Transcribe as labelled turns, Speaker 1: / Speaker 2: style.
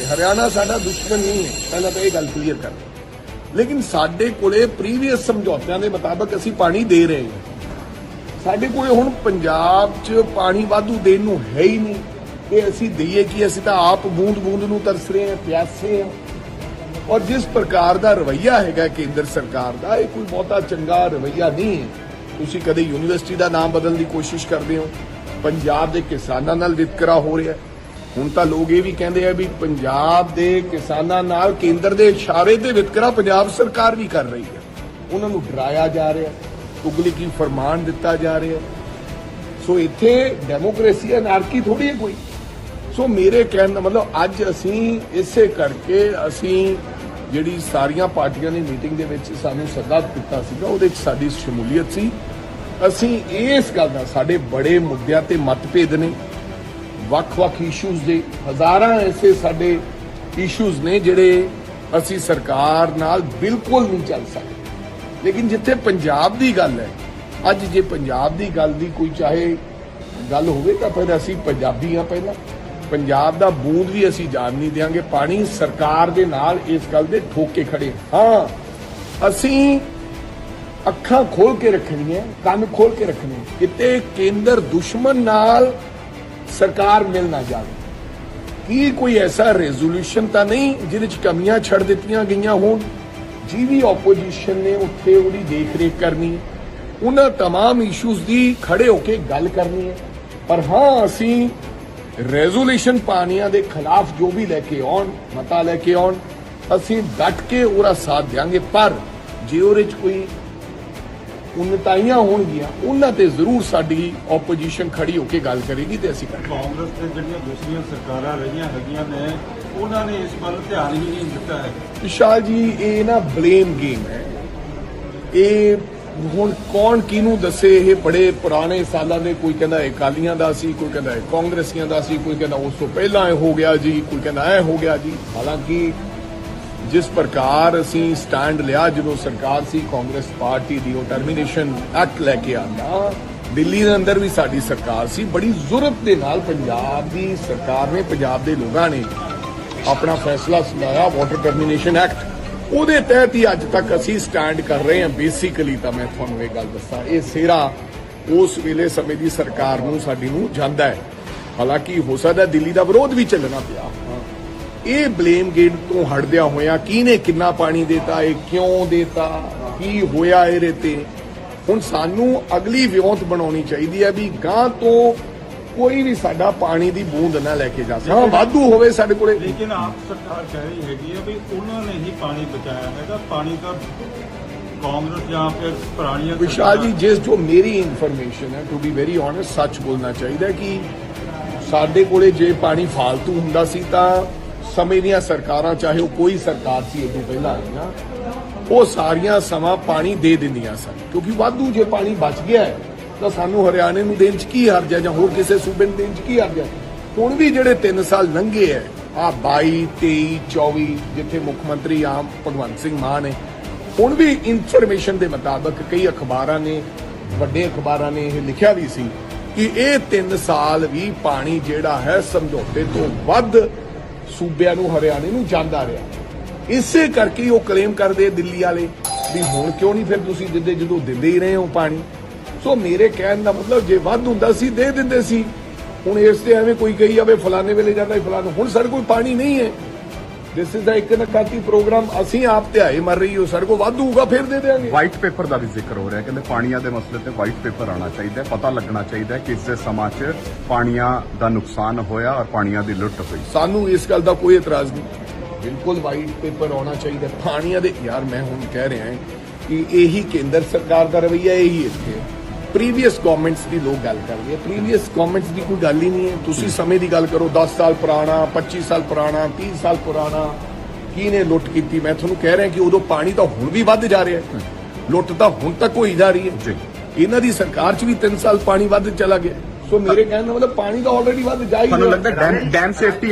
Speaker 1: ਹਰਿਆਣਾ ਸਾਡਾ ਦੁਸ਼ਮਣ ਨਹੀਂ ਹੈ, ਪਹਿਲਾਂ ਤਾਂ ਇਹ ਗੱਲ ਕਲੀਅਰ ਕਰ। ਲੇਕਿਨ ਸਾਡੇ ਕੋਲੇ ਪ੍ਰੀਵੀਅਸ ਸਮਝੌਤਿਆਂ ਦੇ ਮੁਤਾਬਕ ਅਸੀਂ ਪਾਣੀ ਦੇ ਰਹੇ ਹਾਂ। ਸਾਡੇ ਕੋਲੇ ਹੁਣ ਪੰਜਾਬ 'ਚ ਪਾਣੀ ਵਾਧੂ ਦੇਣ ਨੂੰ ਹੈ ਹੀ ਨਹੀਂ। ਇਹ ਅਸੀਂ ਦਈਏ ਕਿ ਅਸੀਂ ਤਾਂ ਆਪ ਬੂੰਦ ਬੂੰਦ ਨੂੰ ਤਰਸ ਰਹੇ ਹਾਂ, ਪਿਆਸੇ ਹਾਂ। ਔਰ ਜਿਸ ਪ੍ਰਕਾਰ ਦਾ ਰਵਈਆ ਹੈਗਾ ਕੇਂਦਰ ਸਰਕਾਰ ਦਾ, ਇਹ ਕੋਈ ਬਹੁਤਾ ਚੰਗਾ ਰਵਈਆ ਨਹੀਂ ਹੈ। ਤੁਸੀਂ ਕਦੇ ਯੂਨੀਵਰਸਿਟੀ ਦਾ ਨਾਮ ਬਦਲਣ ਦੀ ਕੋਸ਼ਿਸ਼ ਕਰਦੇ ਹੋ। ਪੰਜਾਬ ਦੇ ਕਿਸਾਨਾਂ ਨਾਲ ਵਿਤਕਰਾ ਹੋ ਰਿਹਾ ਹੈ। ਹੁਣ ਤਾਂ ਲੋਕ ਇਹ ਵੀ ਕਹਿੰਦੇ ਆ ਵੀ ਪੰਜਾਬ ਦੇ ਕਿਸਾਨਾਂ ਨਾਲ ਕੇਂਦਰ ਦੇ ਇਸ਼ਾਰੇ ਤੇ ਵਿਤਕਰਾ ਪੰਜਾਬ ਸਰਕਾਰ ਵੀ ਕਰ ਰਹੀ ਹੈ। ਉਹਨਾਂ ਨੂੰ ਡਰਾਇਆ ਜਾ ਰਿਹਾ, ਉਗਲੀ ਕੀ ਫਰਮਾਨ ਦਿੱਤਾ ਜਾ ਰਿਹਾ। ਸੋ ਇੱਥੇ ਡੈਮੋਕ੍ਰੇਸੀ ਅਨਾਰਕੀ ਥੋੜੀ ਹੈ ਕੋਈ। ਸੋ ਮੇਰੇ ਕਹਿਣ ਦਾ ਮਤਲਬ ਅੱਜ ਅਸੀਂ ਇਸੇ ਕਰਕੇ ਅਸੀਂ ਜਿਹੜੀ ਸਾਰੀਆਂ ਪਾਰਟੀਆਂ ਦੀ ਮੀਟਿੰਗ ਦੇ ਵਿੱਚ ਸਾਨੂੰ ਸੱਦਾ ਦਿੱਤਾ ਸੀਗਾ, ਉਹਦੇ ਵਿੱਚ ਸਾਡੀ ਸ਼ਮੂਲੀਅਤ ਸੀ। ਅਸੀਂ ਇਸ ਗੱਲ ਦਾ, ਸਾਡੇ ਬੜੇ ਮੁੱਦਿਆਂ ਤੇ ਮਤਭੇਦ ਨੇ। ਵੱਖ-ਵੱਖ ਇਸ਼ੂਜ਼ ਦੇ ਹਜ਼ਾਰਾਂ ਐਸੇ ਸਾਡੇ ਇਸ਼ੂਜ਼ ਨੇ ਜਿਹੜੇ ਅਸੀਂ ਸਰਕਾਰ ਨਾਲ ਬਿਲਕੁਲ ਨਹੀਂ ਚੱਲ ਸਕਦੇ। ਲੇਕਿਨ ਜਿੱਥੇ ਪੰਜਾਬ ਦੀ ਗੱਲ ਹੈ, ਅੱਜ ਜੇ ਪੰਜਾਬ ਦੀ ਗੱਲ ਦੀ ਕੋਈ ਚਾਹੇ ਗੱਲ ਹੋਵੇ ਤਾਂ ਫਿਰ ਅਸੀਂ ਪੰਜਾਬੀ ਆ ਪਹਿਲਾਂ। ਪੰਜਾਬ ਦਾ ਬੂੰਦ ਵੀ ਅਸੀਂ ਜਾਣ ਨਹੀਂ ਦਿਆਂਗੇ। ਪਾਣੀ ਸਰਕਾਰ ਦੇ ਨਾਲ ਇਸ ਗੱਲ ਦੇ ਠੋਕੇ ਖੜੇ ਹਾਂ, ਅਸੀਂ ਅੱਖਾਂ ਖੋਲ ਕੇ ਰੱਖਣੀਆਂ, ਕੰਨ ਖੋਲ ਕੇ ਰੱਖਣੇ। ਕਿਤੇ ਕੇਂਦਰ ਦੁਸ਼ਮਣ ਨਾਲ ਸਰਕਾਰ ਮਿਲ ਨਾ ਜਾਵੇ ਕੀ ਕੋਈ ਐਸਾ ਰੈਜ਼ੋਲੂਸ਼ਨ ਤਾਂ ਨਹੀਂ ਜਿਹਦੇ ਚ ਕਮੀਆਂ ਛੱਡ ਦਿੱਤੀਆਂ ਗਈਆਂ ਹੋਣ ਜੀ ਵੀ ਆਪੋਜੀਸ਼ਨ ਨੇ ਉੱਥੇ ਉਹਦੀ ਦੇਖ-ਰੇਖ ਕਰਨੀ ਹੈ ਉਹਨਾਂ तमाम ਇਸ਼ੂਜ਼ ਦੀ ਖੜੇ ਹੋ ਕੇ ਗੱਲ ਕਰਨੀ ਹੈ ਪਰ ਹਾਂ ਅਸੀਂ ਰੈਜ਼ੋਲੂਸ਼ਨ ਪਾਣੀਆਂ ਦੇ ਖਿਲਾਫ ਜੋ ਵੀ ਲੈ ਕੇ ਆਉਣ ਮਤਾ ਲੈ ਕੇ ਆਉਣ ਅਸੀਂ ਡਟ ਕੇ ਉਹਦਾ ਸਾਥ ਦਿਆਂਗੇ ਪਰ ਜੇ ਉਹਦੇ ਚ ਕੋਈ ਉਨਤਾਈਆਂ ਹੋਣਗੀਆਂ ਉਹਨਾਂ ਤੇ ਜ਼ਰੂਰ ਸਾਡੀ ਆਪੋਜੀਸ਼ਨ ਖੜੀ ਹੋ ਕੇ ਗੱਲ ਕਰੇਗੀ ਤੇ ਅਸੀਂ ਕਰਾਂਗੇ।
Speaker 2: ਕਾਂਗਰਸ ਤੇ ਜਿਹੜੀਆਂ ਦੂਸਰੀਆਂ ਸਰਕਾਰਾਂ ਰਹੀਆਂ ਹੈਗੀਆਂ ਨੇ ਉਹਨਾਂ ਨੇ ਇਸ ਵੱਲ ਧਿਆਨ ਹੀ ਨਹੀਂ ਦਿੱਤਾ ਹੈ।
Speaker 1: ਵਿਸ਼ਾਲ ਜੀ ਇਹ ਨਾ ਬਲੇਮ ਗੇਮ ਹੈ। ਇਹ ਹੁਣ ਕੌਣ ਕਿਹਨੂੰ ਦੱਸੇ ਇਹ ਬੜੇ ਪੁਰਾਣੇ ਸਾਲਾਂ ਦੇ ਕੋਈ ਕਹਿੰਦਾ ਇਹ ਦਾ ਸੀ ਕੋਈ ਕਹਿੰਦਾ ਇਹ ਕਾਂਗਰਸੀਆਂ ਦਾ ਸੀ ਕੋਈ ਕਹਿੰਦਾ ਉਸ ਤੋਂ ਪਹਿਲਾਂ ਇਹ ਹੋ ਗਿਆ ਜੀ ਕੋਈ ਕਹਿੰਦਾ ਇਹ ਹੋ ਗਿਆ ਜੀ। ਹਾਲਾਂਕਿ ਜਿਸ ਪ੍ਰਕਾਰ ਅਸੀਂ ਸਟੈਂਡ ਲਿਆ ਜਦੋਂ ਸਰਕਾਰ ਸੀ ਕਾਂਗਰਸ ਪਾਰਟੀ ਦੀ, ਉਹ ਟਰਮੀਨੇਸ਼ਨ ਐਕਟ ਲੈ ਕੇ ਆਂਦਾ। ਦਿੱਲੀ ਦੇ ਅੰਦਰ ਵੀ ਸਾਡੀ ਸਰਕਾਰ ਸੀ। ਬੜੀ ਜ਼ੁਰਤ ਦੇ ਨਾਲ ਪੰਜਾਬ ਦੀ ਸਰਕਾਰ ਨੇ, ਪੰਜਾਬ ਦੇ ਲੋਕਾਂ ਨੇ ਆਪਣਾ ਫੈਸਲਾ ਸੁਣਾਇਆ ਵਾਟਰ ਟਰਮੀਨੇਸ਼ਨ ਐਕਟ ਉਹਦੇ ਤਹਿਤ ਹੀ ਅੱਜ ਤੱਕ ਅਸੀਂ ਸਟੈਂਡ ਕਰ ਰਹੇ ਹਾਂ। ਬੇਸਿਕਲੀ ਤਾਂ ਮੈਂ ਤੁਹਾਨੂੰ ਇਹ ਗੱਲ ਦੱਸਾਂ, ਇਹ ਸਿਰਾ ਉਸ ਵੇਲੇ ਸਮੇਂ ਦੀ ਸਰਕਾਰ ਨੂੰ, ਸਾਡੀ ਨੂੰ ਜਾਂਦਾ ਹੈ। ਹਾਲਾਂਕਿ ਹੋ ਸਕਦਾ ਦਿੱਲੀ ਦਾ ਵਿਰੋਧ ਵੀ ਚੱਲਣਾ ਪਿਆ। ਇਹ ਬਲੇਮ ਗੇਮ ਤੋਂ ਹਟਦਿਆਂ ਹੋਇਆਂ ਕਿਹਨੇ ਕਿੰਨਾ ਪਾਣੀ ਦਿੱਤਾ ਇਹ ਕਿਉਂ ਦਿੱਤਾ ਕੀ ਹੋਇਆ ਇਹਦੇ ਤੇ? ਹੁਣ ਸਾਨੂੰ ਅਗਲੀ ਵਿਉਂਤ ਬਣਾਉਣੀ ਚਾਹੀਦੀ ਹੈ ਵੀ ਗਾਂ ਤੋਂ ਕੋਈ ਵੀ ਸਾਡਾ ਪਾਣੀ ਦੀ ਬੂੰਦ ਨਾ ਲੈ ਕੇ ਜਾ ਸਕੇ। ਹਾਂ ਵਾਧੂ ਹੋਵੇ ਸਾਡੇ ਕੋਲੇ।
Speaker 2: ਲੇਕਿਨ ਆਪ ਸਰਕਾਰ ਕਹਿ ਰਹੀ ਹੈਗੀ ਹੈ ਵੀ ਉਹਨਾਂ ਨੇ ਹੀ ਪਾਣੀ ਬਚਾਇਆ ਹੈਗਾ। ਪਾਣੀ ਤਾਂ ਕਾਂਗਰਸ ਜਾਂ ਫਿਰ ਪੁਰਾਣੀਆਂ
Speaker 1: ਵਿਸ਼ਾਲ ਜੀ ਜਿਸ ਜੋ ਮੇਰੀ ਇਨਫੋਰਮੇਸ਼ਨ ਹੈ ਟੂ ਬੀ ਵੈਰੀ ਓਨੈਸਟ ਸੱਚ ਬੋਲਣਾ ਚਾਹੀਦਾ ਕਿ ਸਾਡੇ ਕੋਲੇ ਜੇ ਪਾਣੀ ਫਾਲਤੂ ਹੁੰਦਾ ਸੀ ਤਾਂ ਸਮੇਂ ਦੀਆਂ ਸਰਕਾਰਾਂ, ਚਾਹੇ ਉਹ ਕੋਈ ਸਰਕਾਰ ਸੀ ਇਹ ਪਹਿਲਾਂ ਆਈਆਂ, ਉਹ ਸਾਰੀਆਂ ਸਮਾਂ ਪਾਣੀ ਦੇ ਦਿੰਦੀਆਂ ਸਨ। ਕਿਉਂਕਿ ਵਾਧੂ ਜੇ ਪਾਣੀ ਬਚ ਗਿਆ ਤਾਂ ਸਾਨੂੰ ਹਰਿਆਣੇ ਨੂੰ ਦੇਣ ਚ ਕੀ ਹਰਜ ਹੈ ਜਾਂ ਹੋਰ ਕਿਸੇ ਸੂਬੇ ਨੂੰ ਦੇਣ ਚ ਕੀ ਹਰਜ ਹੈ? ਹੁਣ ਵੀ ਜਿਹੜੇ 3 ਸਾਲ ਲੰਘੇ ਹੈ ਆ 22 23 24 ਜਿੱਥੇ ਮੁੱਖ ਮੰਤਰੀ ਆਮ ਭਗਵੰਤ ਸਿੰਘ ਮਾਨ ਨੇ, ਹੁਣ ਵੀ ਇਨਫੋਰਮੇਸ਼ਨ ਦੇ ਮੁਤਾਬਕ ਕਈ ਅਖਬਾਰਾਂ ਨੇ, ਵੱਡੇ ਅਖਬਾਰਾਂ ਨੇ ਇਹ ਲਿਖਿਆ ਵੀ ਸੀ ਕਿ ਇਹ 3 ਸਾਲ ਵੀ ਪਾਣੀ ਜਿਹੜਾ ਹੈ ਸਮਝੌਤੇ ਤੋਂ ਵੱਧ ਸੂਬਿਆਂ ਨੂੰ, ਹਰਿਆਣੇ ਨੂੰ ਜਾਂਦਾ ਰਿਹਾ। ਇਸੇ ਕਰਕੇ ਉਹ ਕਲੇਮ ਕਰਦੇ ਦਿੱਲੀ ਵਾਲੇ ਵੀ ਹੁਣ ਕਿਉਂ ਨਹੀਂ ਫਿਰ ਤੁਸੀਂ ਦਿੰਦੇ ਜਦੋਂ ਦਿੰਦੇ ਹੀ ਰਹੇ ਹੋ ਪਾਣੀ। ਸੋ ਮੇਰੇ ਕਹਿਣ ਦਾ ਮਤਲਬ ਜੇ ਵੱਧ ਹੁੰਦਾ ਸੀ, ਦੇ ਦਿੰਦੇ ਸੀ। ਹੁਣ ਇਸ ਤੇ ਐਵੇਂ ਕੋਈ ਕਹੀ ਜਾਵੇ, ਫਲਾਣੇ ਵੇਲੇ ਜਾਂਦਾ ਫਲਾਣਾ ਹੁਣ ਸਾਡੇ ਕੋਲ ਪਾਣੀ ਨਹੀਂ ਹੈ। ਦਿਸ ਇਜ਼ ਦਾ ਇੱਕ ਨਕਾਤੀ ਪ੍ਰੋਗਰਾਮ ਅਸੀਂ ਆਪ ਧਿਆਏ ਮਰ ਰਹੀ ਹੋ ਸਾਡੇ ਕੋਲ ਵਾਧੂ ਹੋਊਗਾ ਫਿਰ ਦੇ ਦੇਵਾਂਗੇ
Speaker 3: ਵਾਈਟ ਪੇਪਰ ਦਾ ਵੀ ਜ਼ਿਕਰ ਹੋ ਰਿਹਾ ਹੈ। ਕਹਿੰਦੇ ਪਾਣੀਆਂ ਦੇ ਮਸਲੇ ਤੇ ਵਾਈਟ ਪੇਪਰ ਆਉਣਾ ਚਾਹੀਦਾ ਹੈ ਪਤਾ ਲੱਗਣਾ ਚਾਹੀਦਾ ਹੈ ਕਿ ਇਸ ਦੇ ਸਮਾਂ 'ਚ ਪਾਣੀਆਂ ਦਾ ਨੁਕਸਾਨ ਹੋਇਆ ਔਰ ਪਾਣੀਆਂ ਦੀ ਲੁੱਟ ਹੋਈ।
Speaker 1: ਸਾਨੂੰ ਇਸ ਗੱਲ ਦਾ ਕੋਈ ਇਤਰਾਜ਼ ਨਹੀਂ। ਬਿਲਕੁਲ ਵਾਈਟ ਪੇਪਰ ਆਉਣਾ ਚਾਹੀਦਾ ਪਾਣੀਆਂ ਦੇ ਯਾਰ ਮੈਂ ਹੁਣ ਕਹਿ ਰਿਹਾ ਹਾਂ ਕਿ ਇਹੀ ਕੇਂਦਰ ਸਰਕਾਰ ਦਾ ਰਵਈਆ ਇਹੀ ਇੱਥੇ ਪ੍ਰੀਵੀਅਸ ਗਵਰਨਮੈਂਟਸ ਦੀ ਲੋਕ ਗੱਲ ਕਰਦੇ ਆ। ਪ੍ਰੀਵੀਅਸ ਗਵਰਨਮੈਂਟਸ ਦੀ ਕੋਈ ਗੱਲ ਹੀ ਨਹੀਂ ਹੈ। ਤੁਸੀਂ ਸਮੇਂ ਦੀ ਗੱਲ ਕਰੋ 10 ਸਾਲ ਪੁਰਾਣਾ 25 ਸਾਲ ਪੁਰਾਣਾ 30 ਸਾਲ ਪੁਰਾਣਾ ਕਿਹਨੇ ਲੁੱਟ ਕੀਤੀ? ਮੈਂ ਤੁਹਾਨੂੰ ਕਹਿ ਰਿਹਾ ਕਿ ਉਦੋਂ ਪਾਣੀ ਤਾਂ ਹੁਣ ਵੀ ਵੱਧ ਜਾ ਰਿਹਾ ਹੈ। ਲੁੱਟ ਤਾਂ ਹੁਣ ਤੱਕ ਹੋਈ ਜਾ ਰਹੀ ਹੈ।
Speaker 3: ਜੀ।
Speaker 1: ਇਹਨਾਂ ਦੀ ਸਰਕਾਰ 'ਚ ਵੀ 3 ਸਾਲ ਪਾਣੀ ਵੱਧ ਚਲਾ ਗਿਆ। ਸੋ ਮੇਰੇ ਕਹਿਣ ਦਾ ਮਤਲਬ ਪਾਣੀ ਤਾਂ ਆਲਰੇਡੀ ਵੱਧ ਜਾ ਹੀ
Speaker 3: ਤੁਹਾਨੂੰ
Speaker 1: ਰਿਹਾ।
Speaker 3: ਲੱਗਦਾ ਡੈਮ ਡੈਮ ਸੇਫਟੀ